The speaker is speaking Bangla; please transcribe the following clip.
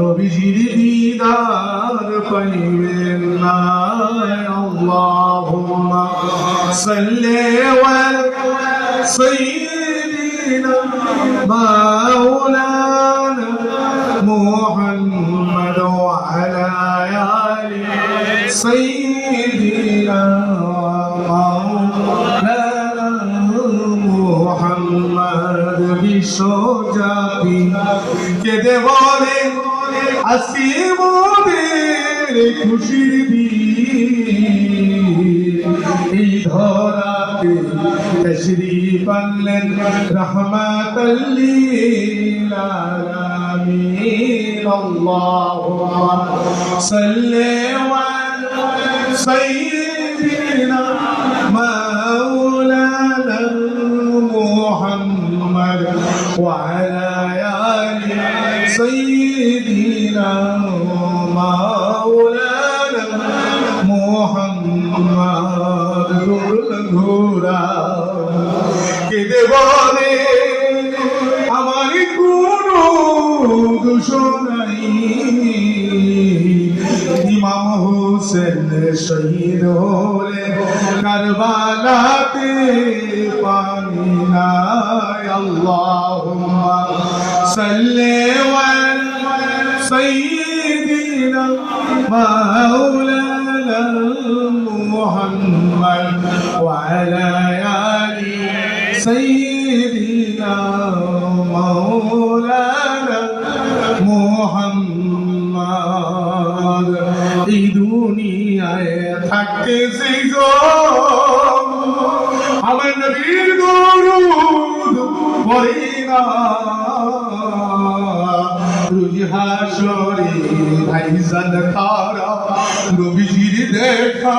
নবীজির দিদার পাইবেন না আল্লাহুম্মা সাল্লি ওয়া সাইয়্যিদিনা মাওলানা মুহাম্মদ ওয়া আলা আলি সাইয়্যিদিনা محمد بشجاعي كده بولي আজকে মোদের খুশির এই ধরাতে তশরীফ আনলেন রহমাতাল্লিল আলামিন আল্লাহু আকবার সাল্লাল্লাহু আলা সাইয়্যিদিনা মাওলানা মুহাম্মদ ওয়া আলা سيدنا مولانا محمد الهدى কেঁদে বলে আমার কোনো দুশোনাই ইমাম হোসেন শহীদ হলে কারবালাতে পানি নাই আল্লাহ صل على سيدنا مولانا محمد وعلى آل سيدنا مولانا محمد এই দুনিয়ায় থাকতে সেই আমার নবীর গৌরব পরিণাম হাসরে ভাইজান খারা নবীজির দেখা